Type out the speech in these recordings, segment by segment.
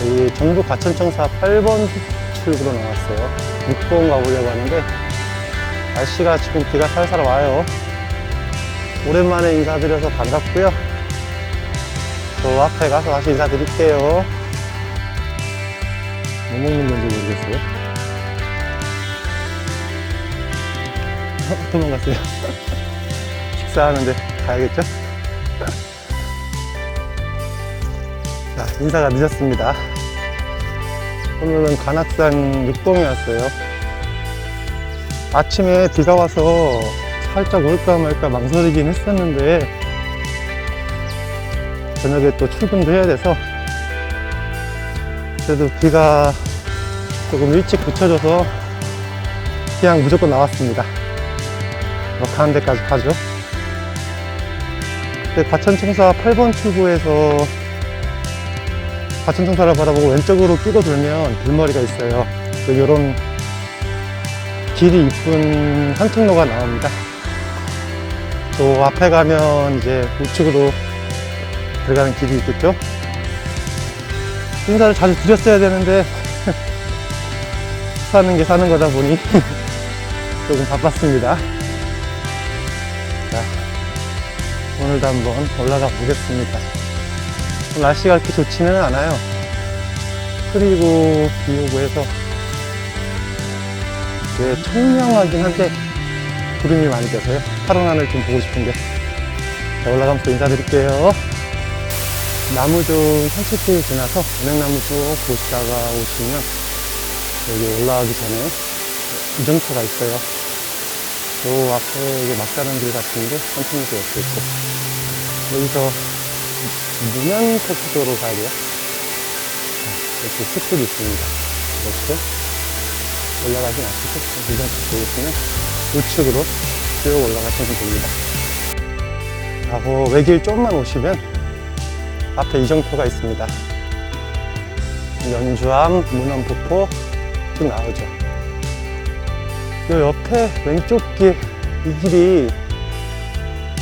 여기 정부 과천청사 8번 출구로 나왔어요. 6번 가보려고 하는데 날씨가 지금 비가 살살 와요. 오랜만에 인사드려서 반갑고요. 저 앞에 가서 다시 인사드릴게요. 뭐 먹는 건지 모르겠어요. 어, 도망갔어요. 식사하는데 가야겠죠? 자, 인사가 늦었습니다. 오늘은 관악산 6봉에 왔어요. 아침에 비가 와서 살짝 올까 말까 망설이긴 했었는데, 저녁에 또 출근도 해야 돼서, 그래도 비가 조금 일찍 그쳐져서 그냥 무조건 나왔습니다. 뭐 가는 데까지 가죠. 네, 과천 청사 8번 출구에서 과천청사를 바라보고 왼쪽으로 끼고 돌면 들머리가 있어요. 이런 길이 이쁜 산책로가 나옵니다. 또 앞에 가면 이제 우측으로 들어가는 길이 있겠죠? 인사를 자주 드렸어야 되는데 사는 게 사는 거다 보니 조금 바빴습니다. 자, 오늘도 한번 올라가 보겠습니다. 날씨가 그렇게 좋지는 않아요. 흐리고 비 오고 해서 예, 청명하긴 한데 구름이 많이 껴서요. 파란 하늘 좀 보고 싶은데 자, 올라가면서 인사드릴게요. 나무 좀 산책길 지나서 은행나무 쭉 보시다가 오시면 여기 올라가기 전에 이정차가 있어요. 요 앞에 이게 막다른 길 같은데 선풍기도 옆에 있고 여기서 무면 코스도로 가야 돼요. 자, 이렇게 숲들이 있습니다. 이렇게 올라가지 마시고 이정차 보이시면 우측으로 쭉 올라가시면 됩니다. 하고 외길 좀만 오시면 앞에 이정표가 있습니다. 연주암, 문헌폭포 쭉 나오죠. 요 옆에 왼쪽 길, 이 길이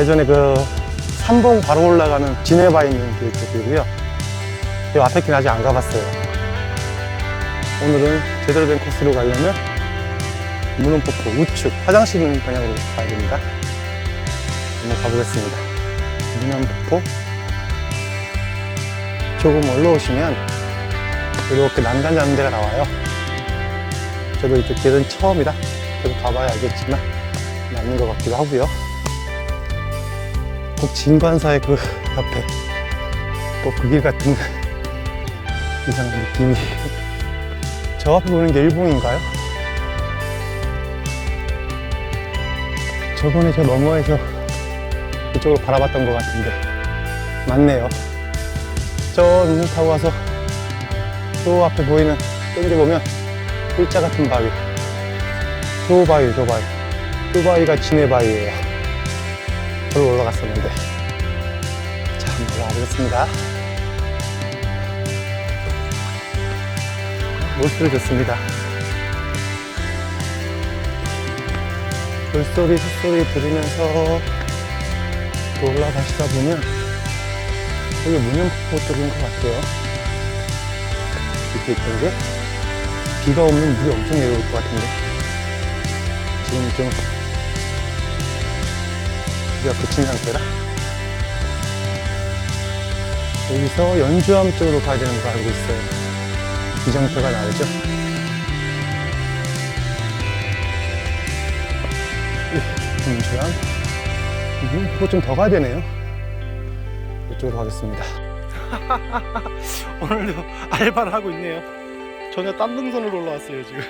예전에 그 삼봉 바로 올라가는 진해바 있는 길 쪽이고요. 이 앞에 길 아직 안 가봤어요. 오늘은 제대로 된 코스로 가려면 문헌폭포 우측 화장실 있는 방향으로 가야 됩니다. 한번 가보겠습니다. 문헌폭포 조금 올라오시면 이렇게 난간 잡는 데가 나와요. 저도 이쪽 길은 처음이라 계속 가봐야 알겠지만 맞는 것 같기도 하고요. 꼭 진관사의 그 옆에 꼭그길 같은 이상한 느낌이 저 앞에 보이는 게 일봉인가요? 저번에 저 너머에서 이쪽으로 바라봤던 것 같은데 맞네요. 저 눈을 타고 와서 저 앞에 보이는 땡겨보면 일자 같은 바위 저 바위 저 바위 저 바위가 진해 바위예요 저로 올라갔었는데. 자 한번 올라가 보겠습니다. 물소리 좋습니다. 물소리 새소리 들으면서 또 올라가시다 보면 여기 문현폭포 쪽인 것 같아요. 이렇게 있던 게 비가 오면 물이 엄청 내려올 것 같은데. 지금 좀 비가 그친 상태라? 여기서 연주암 쪽으로 가야 되는 거 알고 있어요. 이정표가 나오죠? 예, 연주암 음, 그거 좀 더 가야 되네요. 이쪽으로 가겠습니다. 오늘도 알바를 하고 있네요. 전혀 딴 능선으로 올라왔어요 지금.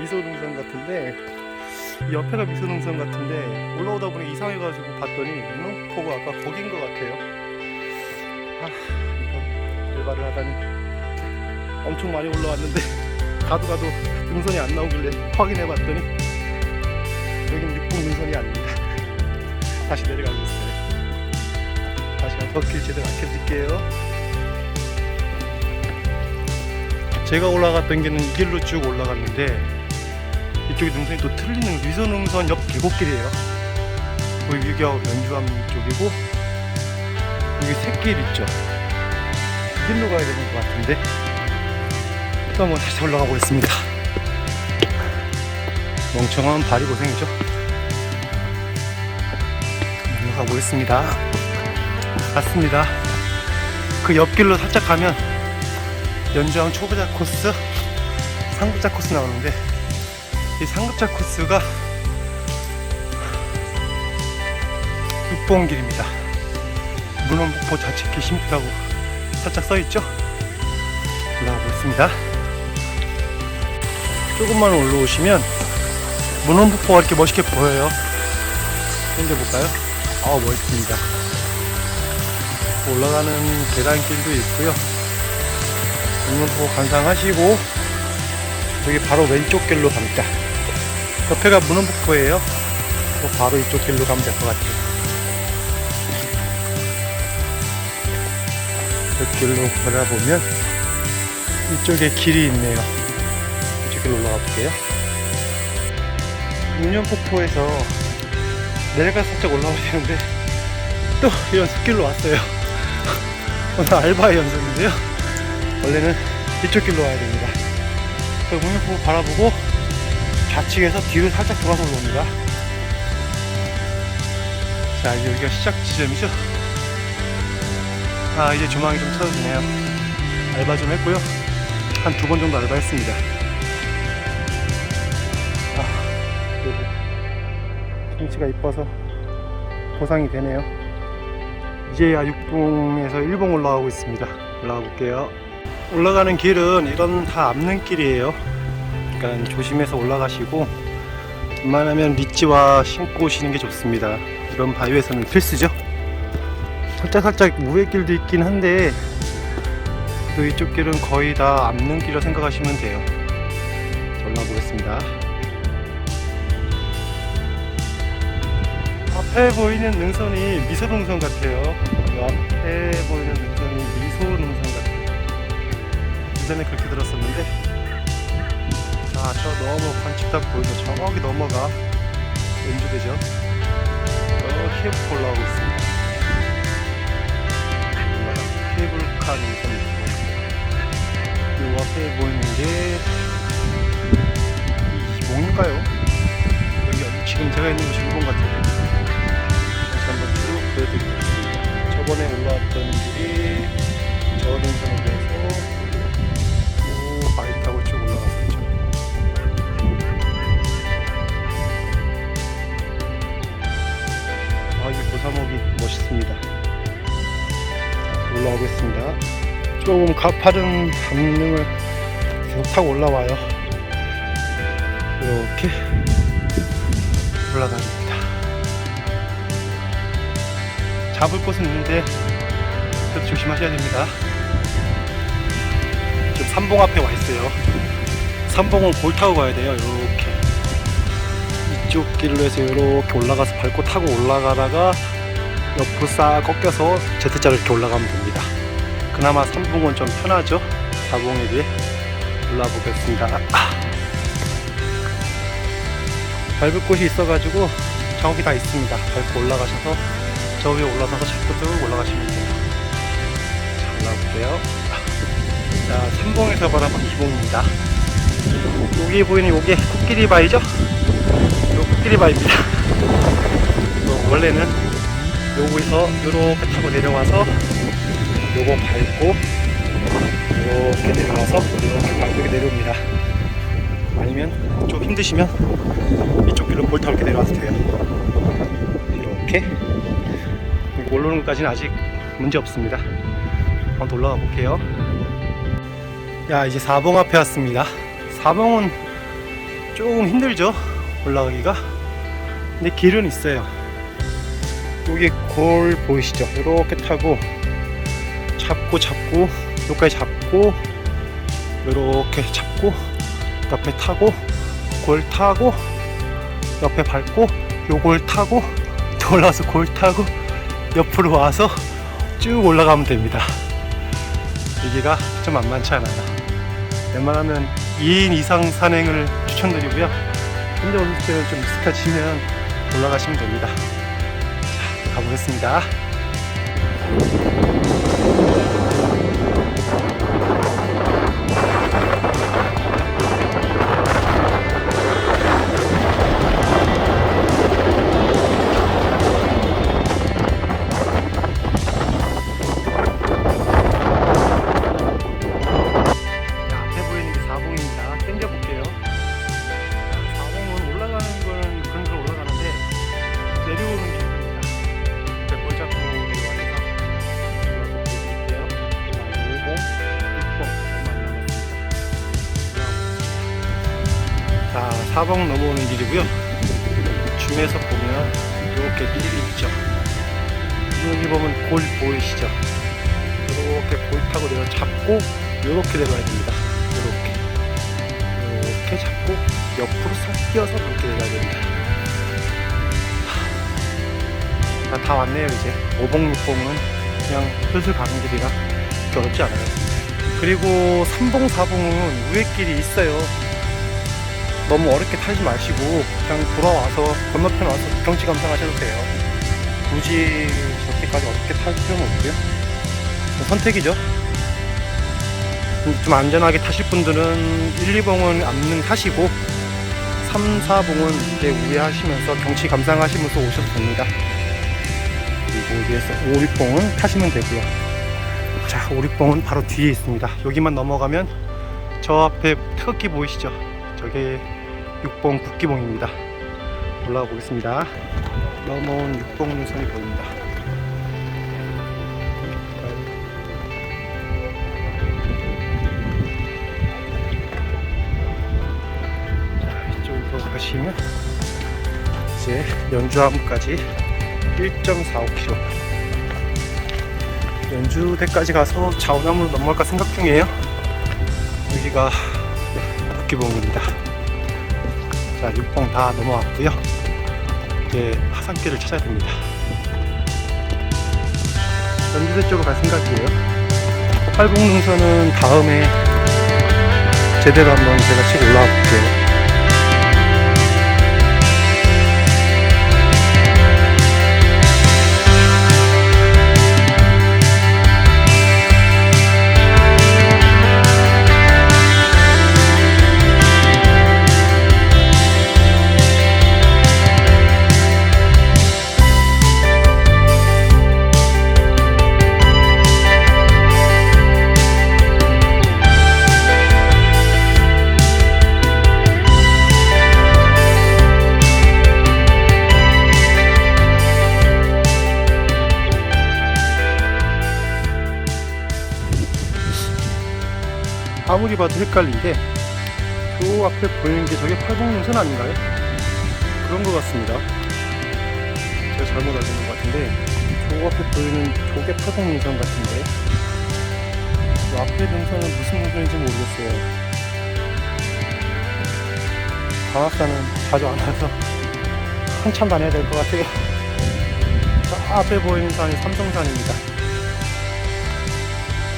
미소 능선 같은데. 이 옆에가 미소 능선 같은데 올라오다 보니 이상해가지고 봤더니 문흥포가 아까 거긴 것 같아요. 아 이거 알바를 하다니 엄청 많이 올라왔는데 가도 가도 능선이 안 나오길래 확인해봤더니 여긴 육봉 능선이 아닙니다. 다시 있어요. 다시 한번 길 제대로 밝혀드릴게요. 제가 올라갔던 길은 이 길로 쭉 올라갔는데 이쪽에 능선이 또 틀리는 위선 능선 옆 계곡길이에요. 거기 유격 연주암 쪽이고 여기 새길 있죠? 이 길로 가야 되는 것 같은데. 또 한번 다시 올라가 보겠습니다. 멍청한 발이 고생이죠. 올라가 보겠습니다. 맞습니다. 그 옆길로 살짝 가면 연주항 초보자 코스 상급자 코스 나오는데 이 상급자 코스가 6번 길입니다. 문원폭포 자체 게시물이라고 살짝 써있죠? 올라가 보겠습니다. 조금만 올라오시면 문원폭포가 이렇게 멋있게 보여요. 당겨볼까요? 아 멋있습니다. 올라가는 계단길도 있고요. 문원폭포 관상하시고 여기 바로 왼쪽 길로 갑니다 옆에가 문원폭포예요 뭐 바로 이쪽 길로 가면 될 것 같아요 그 길로 걸어보면 이쪽에 길이 있네요. 이쪽 길로 올라가 볼게요. 육년폭포에서 내려가 살짝 올라오시는데 또 숲길로 왔어요. 오늘 알바의 연습인데요. 원래는 이쪽 길로 와야 됩니다. 그 육년폭포 바라보고 좌측에서 뒤로 살짝 돌아서 올라옵니다. 자, 이제 여기가 시작 지점이죠. 아 이제 조망이 좀 찾아지네요. 알바 좀 했고요. 한 두 번 정도 알바했습니다. 아 그래도 경치가 이뻐서 보상이 되네요. 이제야 6봉에서 1봉 올라가고 있습니다. 올라가 볼게요. 올라가는 길은 이런 다 앞는 길이에요 그러니까 조심해서 올라가시고 웬만하면 리치와 신고 오시는 게 좋습니다 이런 바위에서는 필수죠 살짝 살짝 우회 길도 있긴 한데 그 이쪽 길은 거의 다 앞는 길이라 생각하시면 돼요. 자, 올라가 보겠습니다. 앞에 보이는 능선이 미소 능선 같아요. 그 앞에 보이는 능선이 미소 능선 같아요. 이전에 그렇게 들었었는데 자, 저 너머 관측탑 보이죠? 저기 넘어가 왼쪽이죠? 저 올라오고 있습니다. 케이블카 있고 요 앞에 보이는 게 뭔가요? 여기 지금 제가 있는 곳이 일본 같아요 가파른 담능을 계속 타고 올라와요. 이렇게 올라갑니다. 잡을 곳은 있는데 그래도 조심하셔야 됩니다. 지금 삼봉 앞에 와 있어요. 삼봉은 골 타고 가야 돼요. 이렇게 이쪽 길로 해서 이렇게 올라가서 밟고 타고 올라가다가 옆으로 싹 꺾여서 Z자로 이렇게 올라가면 됩니다. 그나마 3봉은 좀 편하죠? 4봉에 비해. 올라와 보겠습니다. 아. 밟을 곳이 있어가지고 저기 다 있습니다. 밟고 올라가셔서 저 위에 올라서서 잡고 쭉 올라가시면 돼요. 자, 올라가 볼게요. 자, 3봉에서 바라본 2봉입니다. 여기 보이는 요게 코끼리 바위죠? 요 코끼리 바위입니다. 요 원래는 요거에서 요렇게 타고 내려와서 요거 밟고 이렇게 내려와서 이렇게 이렇게 내려옵니다. 아니면 좀 힘드시면 이쪽 길로 볼타 이렇게 내려와도 돼요. 이렇게 올라오는 것까지는 아직 문제 없습니다. 한번 더 올라가 볼게요. 야 이제 4봉 앞에 왔습니다. 4봉은 조금 힘들죠 올라가기가. 근데 길은 있어요. 여기 골 보이시죠? 이렇게 타고 잡고 잡고 여기까지 잡고 이렇게 잡고 옆에 타고 골 타고 옆에 밟고 요골 타고 또 올라와서 골 타고 옆으로 와서 쭉 올라가면 됩니다. 여기가 좀 만만치 않아요. 웬만하면 2인 이상 산행을 추천드리고요. 혼자 오실 때는 좀 익숙해지면 올라가시면 됩니다. 가보겠습니다. 자, 4봉 넘어오는 길이고요. 중에서 보면 이렇게 길이 있죠. 여기 보면 골 보이시죠? 이렇게 골 타고 내려 잡고 이렇게 내려야 됩니다. 이렇게 이렇게 잡고 옆으로 싹 뛰어서 이렇게 내려야 됩니다. 하, 다 왔네요 이제 5봉 6봉은 그냥 슬슬 가는 길이라 어렵지 않아요. 그리고 3봉 4봉은 위에 길이 있어요. 너무 어렵게 타지 마시고 그냥 돌아와서 건너편 와서 경치 감상하셔도 돼요. 굳이 저렇게까지 어렵게 탈 필요는 없고요. 선택이죠. 좀 안전하게 타실 분들은 1, 2봉은 암능 타시고 3, 4봉은 이제 우회하시면서 경치 감상하시면서 오셔도 됩니다. 그리고 위에서 5, 6봉은 타시면 되고요. 자, 5, 6봉은 바로 뒤에 있습니다. 여기만 넘어가면 저 앞에 태극기 보이시죠? 저게 6봉 국기봉입니다. 올라가 보겠습니다. 넘어온 6봉 능선이 보입니다. 이쪽으로 가시면 이제 연주암까지 1.45km 연주대까지 가서 자원암으로 넘어갈까 생각 중이에요 여기가 국기봉입니다 자 6봉 다 넘어왔고요. 이제 하산길을 찾아야 됩니다. 연주대 쪽으로 갈 생각이에요. 팔봉능선은 다음에 제대로 한번 제가 치고 올라와 볼게요 봐도 헷갈린데 저 앞에 보이는 게 저게 팔봉능선 아닌가요? 그런 것 같습니다. 제가 잘못 알고 있는 것 같은데 저 앞에 보이는 저게 팔봉능선 같은데 저 앞에 능선은 무슨 능선인지 모르겠어요. 관악산은 자주 안 와서 한참 다녀야 될 것 같아요. 저 앞에 보이는 산이 삼성산입니다.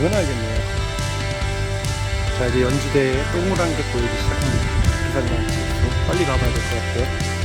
이건 알겠네요. 자 이제 연지대에 동그란 게 보이기 시작합니다. 좀 빨리 가봐야 될 것 같아요.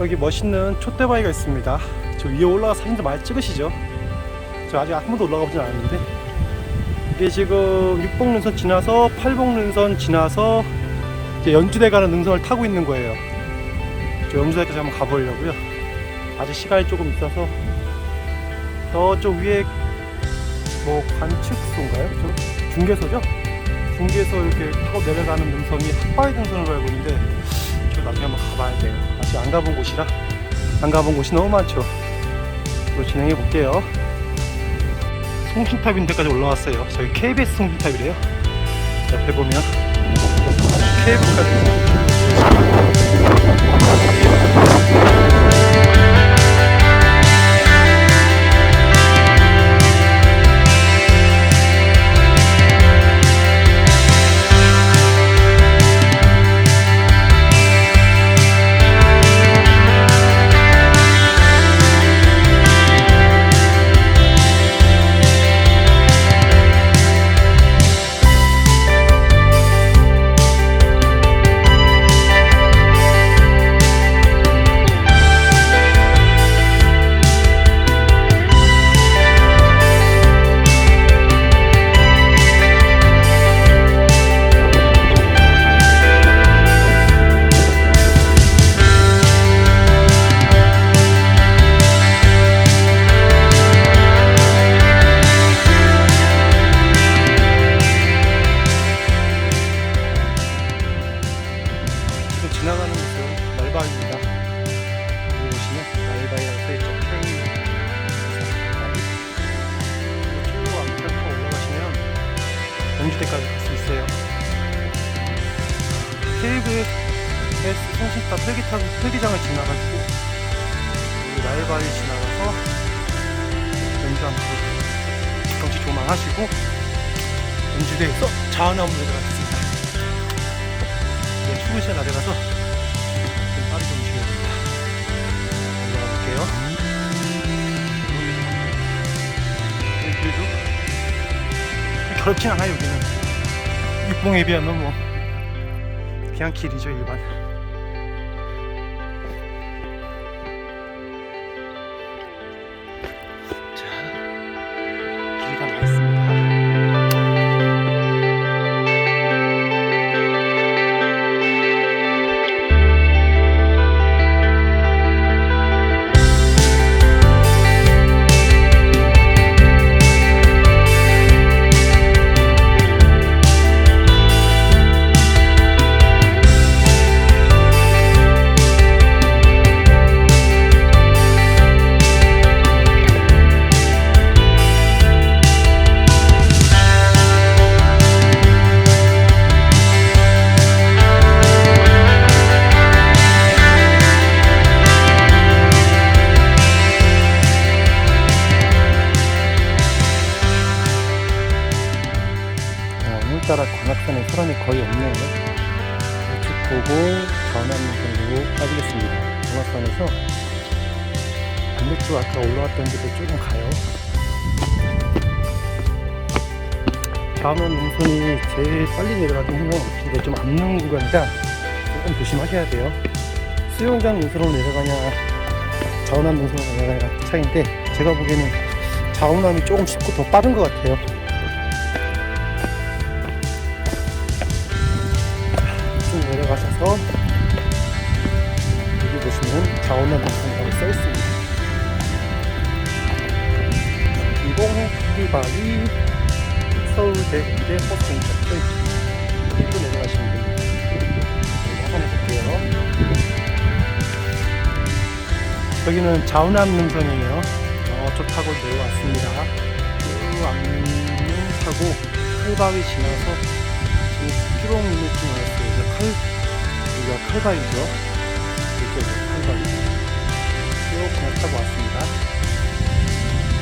여기 멋있는 촛대바위가 있습니다. 저 위에 올라가 사진도 많이 찍으시죠? 저 아직 한 번도 올라가 보진 않았는데 이게 지금 6봉 능선 지나서 8봉 능선 지나서 이제 연주대 가는 능선을 타고 있는 거예요. 저 연주대까지 한번 가보려고요. 아직 시간이 조금 있어서 저쪽 위에 뭐 관측소인가요? 저 중계소죠? 중계소 이렇게 타고 내려가는 능선이 핫바위 능선으로 알고 있는데 저 나중에 한번 가봐야 돼요. 아직 안 가본 곳이라 안 가본 곳이 너무 많죠. 또 진행해 볼게요. 송신탑인 데까지 올라왔어요. 저기 KBS 송신탑이래요. 옆에 보면 케이블카도 연주대까지 경치 조망하시고 연주대에서 자원함으로 내려가겠습니다. 네, 출근 시간 다 돼가서 좀 빠르게 움직여야 됩니다. 올라가 볼게요. 여기 길도 그렇진 않아요 여기는 육봉에 비하면 뭐 그냥 길이죠 일반 전암문으로 빠지겠습니다. 관악산에서 반대쪽 아까 올라왔던 데도 조금 가요. 자암원 능선이 제일 빨리 내려가긴 해요. 근데 좀 앞는 구간이라 조금 조심하셔야 돼요. 수영장 능선으로 내려가냐, 자원암 능선으로 내려가냐 차이인데 제가 보기에는 자원암이 조금 쉽고 더 빠른 것 같아요. 쭉 내려가셔서 자원의 방송이라고 써 있습니다. 이봉해 피바리 서울대공대 버스인가 써 있습니다. 여기 또 내려가시면 됩니다. 여기 한번 해볼게요. 여기는 자운암 능선이에요. 저쪽 타고 내려왔습니다. 쭉 앞는 타고 칼바위 지나서 지금 9km쯤 왔어요. 이제 칼, 여기가 칼바위죠. 이렇게 칼바위. 쭉 그냥 타고 왔습니다.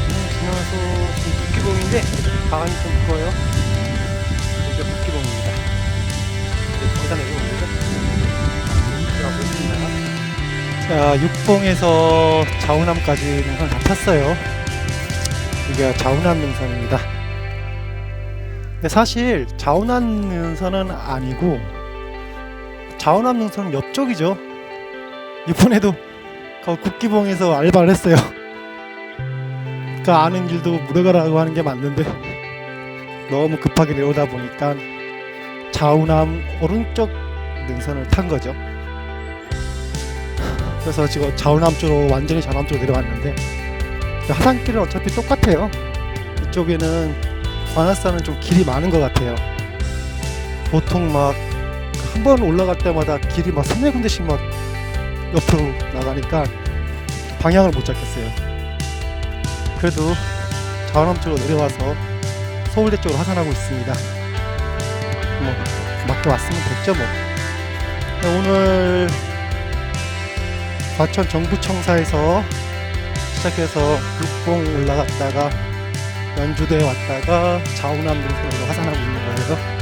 음, 지나서 지금 북기봉인데 바람이 좀 불어요. 이게 북기봉입니다. 이제 내려옵니다. 들어가고 있습니다. 자, 육봉에서 자운암까지 능선 다 탔어요. 이게 자운암 능선입니다. 근데 사실 자운암 능선은 아니고 자운암 능선은 옆쪽이죠. 이번에도 그 국기봉에서 알바를 했어요. 그 아는 길도 물어가라고 하는 게 맞는데 너무 급하게 내려오다 보니까 자운암 오른쪽 능선을 탄 거죠. 그래서 지금 자운암 쪽으로 완전히 자운암 쪽으로 내려왔는데 하산길은 어차피 똑같아요. 이쪽에는 관악산은 좀 길이 많은 것 같아요. 보통 막 한 번 올라갈 때마다 길이 막 세네 군데씩 막 옆으로 나가니까 방향을 못 잡겠어요. 그래도 자원암 쪽으로 내려와서 서울대 쪽으로 하산하고 있습니다. 뭐 맞게 왔으면 됐죠 뭐. 네, 오늘 과천 정부청사에서 시작해서 육봉 올라갔다가 연주대에 왔다가 자운암 등선으로 하산하고 있는 거예요.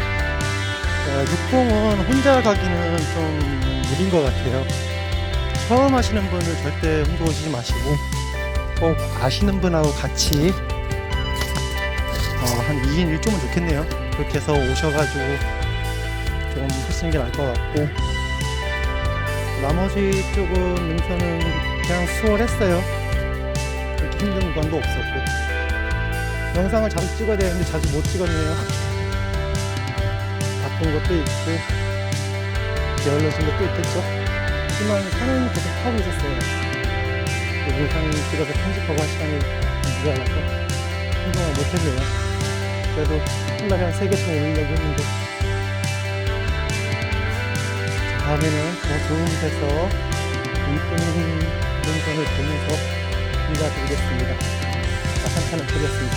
어, 육봉은 혼자 가기는 좀 무리인 것 같아요. 처음 하시는 분은 절대 혼자 오시지 마시고 꼭 아시는 분하고 같이 어, 한 2인 1조면 좋겠네요. 그렇게 해서 오셔가지고 좀 하시는 게 나을 것 같고 나머지 쪽은 능선은 그냥 수월했어요. 그렇게 힘든 구간도 없었고 영상을 자주 찍어야 되는데 자주 못 찍었네요. 바쁜 것도 있고 게을러진 것도 있겠죠. 하지만 산은 계속 타고 있었어요. 그 영상 찍어서 편집하고 할 시간이 모자라서 한동안 못했네요. 그래도 한 달에 한 3개씩 올리려고 했는데 자, 다음에는 더 좋은 곳에서 이쁜 동선을 보면서 인사드리겠습니다. 자, 한탄을 드렸습니다.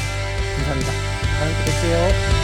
감사합니다. 다음에 또 뵐게요.